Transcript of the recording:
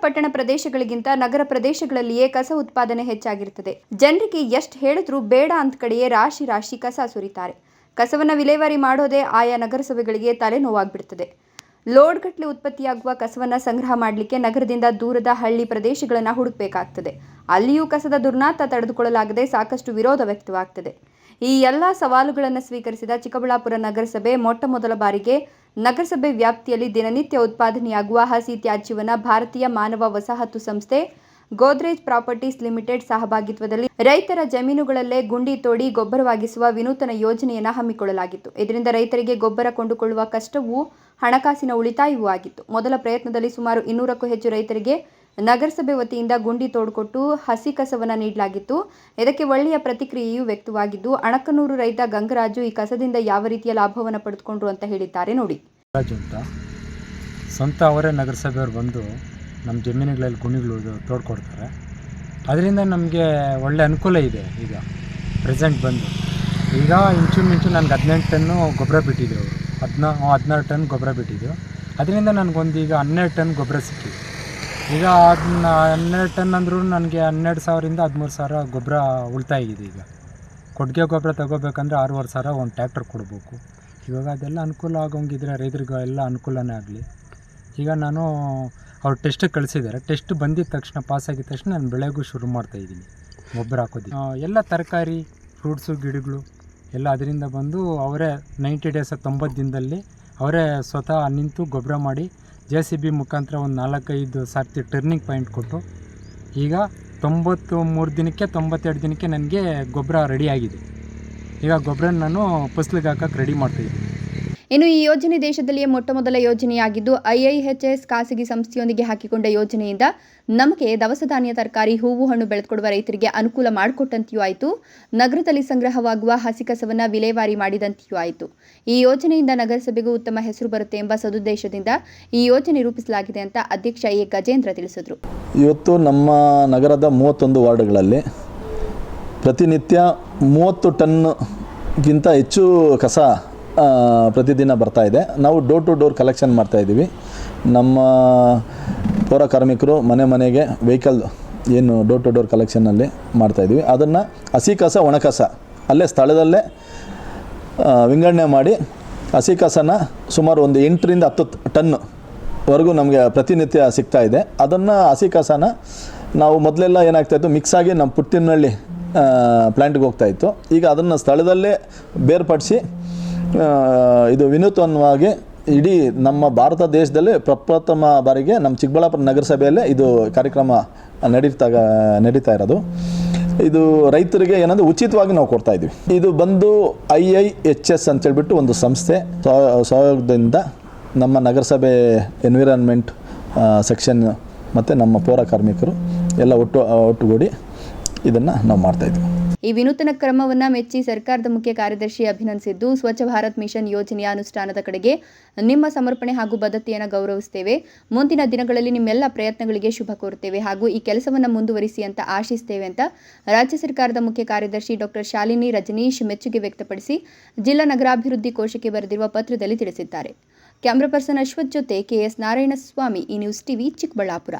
ಪಟ್ಟಣ ಪ್ರದೇಶಗಳಿಗಿಂತ ನಗರ ಪ್ರದೇಶಗಳಲ್ಲಿಯೇ ಕಸ ಉತ್ಪಾದನೆ ಹೆಚ್ಚಾಗಿರುತ್ತದೆ. ಜನರಿಗೆ ಎಷ್ಟು ಹೇಳಿದ್ರೂ ಬೇಡ ಅಂತ ಕಡೆಯೇ ರಾಶಿ ರಾಶಿ ಕಸ ಸುರಿತಾರೆ. ಕಸವನ್ನು ವಿಲೇವಾರಿ ಮಾಡೋದೇ ಆಯಾ ನಗರಸಭೆಗಳಿಗೆ ತಲೆನೋವಾಗ್ಬಿಡ್ತದೆ. ಲೋಡ್ಗಟ್ಟಲೆ ಉತ್ಪತ್ತಿಯಾಗುವ ಕಸವನ್ನು ಸಂಗ್ರಹ ಮಾಡಲಿಕ್ಕೆ ನಗರದಿಂದ ದೂರದ ಹಳ್ಳಿ ಪ್ರದೇಶಗಳನ್ನು ಹುಡುಕಬೇಕಾಗ್ತದೆ. ಅಲ್ಲಿಯೂ ಕಸದ ದುರ್ನಾತ ತಡೆದುಕೊಳ್ಳಲಾಗದೆ ಸಾಕಷ್ಟು ವಿರೋಧ ವ್ಯಕ್ತವಾಗ್ತದೆ. ಈ ಎಲ್ಲ ಸವಾಲುಗಳನ್ನು ಸ್ವೀಕರಿಸಿದ ಚಿಕ್ಕಬಳ್ಳಾಪುರ ನಗರಸಭೆ ಮೊಟ್ಟ ಮೊದಲ ಬಾರಿಗೆ ನಗರಸಭೆ ವ್ಯಾಪ್ತಿಯಲ್ಲಿ ದಿನನಿತ್ಯ ಉತ್ಪಾದನೆಯಾಗುವ ಹಸಿ ತ್ಯಾಜ್ಯವನ್ನು ಭಾರತೀಯ ಮಾನವ ವಸಾಹತು ಸಂಸ್ಥೆ ಗೋದ್ರೇಜ್ ಪ್ರಾಪರ್ಟೀಸ್ ಲಿಮಿಟೆಡ್ ಸಹಭಾಗಿತ್ವದಲ್ಲಿ ರೈತರ ಜಮೀನುಗಳಲ್ಲೇ ಗುಂಡಿ ತೋಡಿ ಗೊಬ್ಬರವಾಗಿಸುವ ವಿನೂತನ ಯೋಜನೆಯನ್ನು ಹಮ್ಮಿಕೊಳ್ಳಲಾಗಿತ್ತು. ಇದರಿಂದ ರೈತರಿಗೆ ಗೊಬ್ಬರ ಕೊಂಡುಕೊಳ್ಳುವ ಕಷ್ಟವೂ ಹಣಕಾಸಿನ ಉಳಿತಾಯವೂ ಆಗಿತ್ತು. ಮೊದಲ ಪ್ರಯತ್ನದಲ್ಲಿ ಸುಮಾರು ಇನ್ನೂರಕ್ಕೂ ಹೆಚ್ಚು ರೈತರಿಗೆ ನಗರಸಭೆ ವತಿಯಿಂದ ಗುಂಡಿ ತೋಡ್ಕೊಟ್ಟು ಹಸಿ ಕಸವನ್ನು ನೀಡಲಾಗಿತ್ತು. ಇದಕ್ಕೆ ಒಳ್ಳೆಯ ಪ್ರತಿಕ್ರಿಯೆಯೂ ವ್ಯಕ್ತವಾಗಿದ್ದು, ಅಣಕನೂರು ರೈತ ಗಂಗರಾಜು ಈ ಕಸದಿಂದ ಯಾವ ರೀತಿಯ ಲಾಭವನ್ನು ಪಡೆದುಕೊಂಡ್ರು ಅಂತ ಹೇಳಿದ್ದಾರೆ ನೋಡಿ. ರಾಜು ಅಂತ. ಸ್ವಂತ ಅವರೇ ನಗರಸಭೆಯವ್ರು ಬಂದು ನಮ್ಮ ಜಮೀನುಗಳಲ್ಲಿ ಗುಣಿಗಳು ತೋಡ್ಕೊಡ್ತಾರೆ. ಅದರಿಂದ ನಮಗೆ ಒಳ್ಳೆ ಅನುಕೂಲ ಇದೆ ಈಗ ಪ್ರೆಸೆಂಟ್ ಬಂದು. ಈಗ ಇಂಚು ಮಿಂಚು ನನಗೆ ಹದಿನೆಂಟು ಟನ್ನು ಗೊಬ್ಬರ ಬಿಟ್ಟಿದ್ರು ಅವರು. ಹದಿನಾ ಹದಿನಾರು ಟನ್ ಗೊಬ್ಬರ ಬಿಟ್ಟಿದ್ದು ಅದರಿಂದ ನನಗೊಂದು ಈಗ ಹನ್ನೆರಡು ಟನ್ ಗೊಬ್ಬರ ಸಿಕ್ಕಿದೆ. ಈಗ ಅದನ್ನ ಹನ್ನೆರಡು ಟನ್ ಅಂದರೂ ನನಗೆ ಹನ್ನೆರಡು ಸಾವಿರದಿಂದ ಹದಿಮೂರು ಸಾವಿರ ಗೊಬ್ಬರ ಉಳಿತಾಯ ಇದೆ ಈಗ. ಕೊಟ್ಟಿಗೆ ಗೊಬ್ಬರ ತಗೋಬೇಕಂದ್ರೆ ಆರೂವರೆ ಸಾವಿರ ಒಂದು ಟ್ಯಾಕ್ಟರ್ ಕೊಡಬೇಕು. ಇವಾಗ ಅದೆಲ್ಲ ಅನುಕೂಲ ಆಗೋಂಗಿದ್ರೆ ರೈತರಿಗೆ ಎಲ್ಲ ಅನುಕೂಲನೇ ಆಗಲಿ. ಈಗ ನಾನು ಅವ್ರು ಟೆಸ್ಟ್ ಕಳಿಸಿದ್ದಾರೆ ಟೆಸ್ಟ್ ಬಂದಿದ್ದ ತಕ್ಷಣ ಪಾಸ್ ಆಗಿದ ತಕ್ಷಣ ನಾನು ಬೆಳೆಗೂ ಶುರು ಮಾಡ್ತಾಯಿದ್ದೀನಿ ಗೊಬ್ಬರ ಹಾಕೋದು ಎಲ್ಲ ತರಕಾರಿ ಫ್ರೂಟ್ಸು ಗಿಡಗಳು ಎಲ್ಲ ಅದರಿಂದ ಬಂದು ಅವರೇ ನೈಂಟಿ ಡೇಸ್ ತೊಂಬತ್ತು ದಿನದಲ್ಲಿ ಅವರೇ ಸ್ವತಃ ನಿಂತು ಗೊಬ್ಬರ ಮಾಡಿ ಜೆ ಸಿ ಬಿ ಮುಖಾಂತರ ಒಂದು ನಾಲ್ಕೈದು ಸರ್ತಿ ಟರ್ನಿಂಗ್ ಪಾಯಿಂಟ್ ಕೊಟ್ಟು ಈಗ ತೊಂಬತ್ತು ಮೂರು ದಿನಕ್ಕೆ ತೊಂಬತ್ತೆರಡು ದಿನಕ್ಕೆ ನನಗೆ ಗೊಬ್ಬರ ರೆಡಿಯಾಗಿದೆ ಈಗ ಗೊಬ್ಬರ ನಾನು ಫಸ್ಲಿಗೆ ಹಾಕಕ್ಕೆ ರೆಡಿ ಮಾಡ್ತಾಯಿದ್ದೀನಿ ಇನ್ನು ಈ ಯೋಜನೆ ದೇಶದಲ್ಲಿಯೇ ಮೊಟ್ಟ ಮೊದಲ ಯೋಜನೆಯಾಗಿದ್ದು ಐಐಎಚ್ಎಸ್ ಖಾಸಗಿ ಸಂಸ್ಥೆಯೊಂದಿಗೆ ಹಾಕಿಕೊಂಡ ಯೋಜನೆಯಿಂದ ನಮಗೆ ದವಸ ಧಾನ್ಯ ತರಕಾರಿ ಹೂವು ಹಣ್ಣು ಬೆಳೆದುಕೊಡುವ ರೈತರಿಗೆ ಅನುಕೂಲ ಮಾಡಿಕೊಟ್ಟಂತೆಯೂ ಆಯಿತು. ನಗರದಲ್ಲಿ ಸಂಗ್ರಹವಾಗುವ ಹಸಿ ಕಸವನ್ನು ವಿಲೇವಾರಿ ಮಾಡಿದಂತೆಯೂ ಆಯಿತು. ಈ ಯೋಜನೆಯಿಂದ ನಗರಸಭೆಗೂ ಉತ್ತಮ ಹೆಸರು ಬರುತ್ತೆ ಎಂಬ ಸದುದ್ದೇಶದಿಂದ ಈ ಯೋಜನೆ ರೂಪಿಸಲಾಗಿದೆ ಅಂತ ಅಧ್ಯಕ್ಷ ಎ ಗಜೇಂದ್ರ ತಿಳಿಸಿದರು. ಇವತ್ತು ನಮ್ಮ ನಗರದ ಮೂವತ್ತೊಂದು ವಾರ್ಡ್ಗಳಲ್ಲಿ ಪ್ರತಿನಿತ್ಯ ಮೂವತ್ತು ಟನ್ಗಿಂತ ಹೆಚ್ಚು ಕಸ ಪ್ರತಿದಿನ ಬರ್ತಾ ಇದೆ. ನಾವು ಡೋರ್ ಟು ಡೋರ್ ಕಲೆಕ್ಷನ್ ಮಾಡ್ತಾ ಇದ್ದೀವಿ. ನಮ್ಮ ಪೌರ ಕಾರ್ಮಿಕರು ಮನೆ ಮನೆಗೆ ವೆಹಿಕಲ್ ಏನು ಡೋರ್ ಟು ಡೋರ್ ಕಲೆಕ್ಷನಲ್ಲಿ ಮಾಡ್ತಾಯಿದ್ದೀವಿ ಅದನ್ನು ಹಸಿ ಕಸ, ಒಣ ಕಸ, ಅಲ್ಲೇ ಸ್ಥಳದಲ್ಲೇ ವಿಂಗಡಣೆ ಮಾಡಿ ಹಸಿ ಕಸನ ಸುಮಾರು ಒಂದು ಎಂಟರಿಂದ ಹತ್ತು ಟನ್ ವರೆಗೂ ನಮಗೆ ಪ್ರತಿನಿತ್ಯ ಸಿಗ್ತಾ ಇದೆ. ಅದನ್ನು ಹಸಿ ಕಸನ ನಾವು ಮೊದಲೆಲ್ಲ ಏನಾಗ್ತಾಯಿತ್ತು ಮಿಕ್ಸಾಗಿ ನಮ್ಮ ಪುಟ್ಟಿನಹಳ್ಳಿ ಪ್ಲ್ಯಾಂಟ್ಗೆ ಹೋಗ್ತಾಯಿತ್ತು ಈಗ ಅದನ್ನು ಸ್ಥಳದಲ್ಲೇ ಬೇರ್ಪಡಿಸಿ ಇದು ವಿನೂತನವಾಗಿ ಇಡೀ ನಮ್ಮ ಭಾರತ ದೇಶದಲ್ಲೇ ಪ್ರಪ್ರಥಮ ಬಾರಿಗೆ ನಮ್ಮ ಚಿಕ್ಕಬಳ್ಳಾಪುರ ನಗರಸಭೆಯಲ್ಲೇ ಇದು ಕಾರ್ಯಕ್ರಮ ನಡೀತಾ ನಡೀತಾ ಇರೋದು. ಇದು ರೈತರಿಗೆ ಏನಂದ್ರೆ ಉಚಿತವಾಗಿ ನಾವು ಕೊಡ್ತಾ ಇದ್ದೀವಿ. ಇದು ಬಂದು ಐ ಐ ಎಚ್ ಎಸ್ ಅಂತೇಳ್ಬಿಟ್ಟು ಒಂದು ಸಂಸ್ಥೆ, ಸಹ- ಸಹಯೋಗದಿಂದ ನಮ್ಮ ನಗರಸಭೆ ಎನ್ವಿರಾನ್ಮೆಂಟ್ ಸೆಕ್ಷನ್ ಮತ್ತು ನಮ್ಮ ಪೌರ ಕಾರ್ಮಿಕರು ಎಲ್ಲ ಒಟ್ಟು, ಒಟ್ಟುಗೂಡಿ ಇದನ್ನು ನಾವು ಮಾಡ್ತಾಯಿದ್ವಿ ಈ ವಿನೂತನ ಕ್ರಮವನ್ನು ಮೆಚ್ಚಿ ಸರ್ಕಾರದ ಮುಖ್ಯ ಕಾರ್ಯದರ್ಶಿ ಅಭಿನಂದಿಸಿದ್ದು, ಸ್ವಚ್ಛ ಭಾರತ್ ಮಿಷನ್ ಯೋಜನೆಯ ಅನುಷ್ಠಾನದ ಕಡೆಗೆ ನಿಮ್ಮ ಸಮರ್ಪಣೆ ಹಾಗೂ ಬದ್ಧತೆಯನ್ನು ಗೌರವಿಸುತ್ತೇವೆ ಮುಂದಿನ ದಿನಗಳಲ್ಲಿ ನಿಮ್ಮೆಲ್ಲ ಪ್ರಯತ್ನಗಳಿಗೆ ಶುಭ ಕೋರುತ್ತೇವೆ ಹಾಗೂ ಈ ಕೆಲಸವನ್ನು ಮುಂದುವರಿಸಿ ಅಂತ ಆಶಿಸ್ತೇವೆ ಅಂತ ರಾಜ್ಯ ಸರ್ಕಾರದ ಮುಖ್ಯ ಕಾರ್ಯದರ್ಶಿ ಡಾಕ್ಟರ್ ಶಾಲಿನಿ ರಜನೀಶ್ ಮೆಚ್ಚುಗೆ ವ್ಯಕ್ತಪಡಿಸಿ ಜಿಲ್ಲಾ ನಗರಾಭಿವೃದ್ಧಿ ಕೋಶಕ್ಕೆ ಬರೆದಿರುವ ಪತ್ರದಲ್ಲಿ ತಿಳಿಸಿದ್ದಾರೆ. ಕ್ಯಾಮ್ರಾ ಪರ್ಸನ್ ಅಶ್ವಥ್ ಜೊತೆ ಕೆಎಸ್ ನಾರಾಯಣಸ್ವಾಮಿ, ಈ ನ್ಯೂಸ್ ಟಿವಿ ಚಿಕ್ಕಬಳ್ಳಾಪುರ.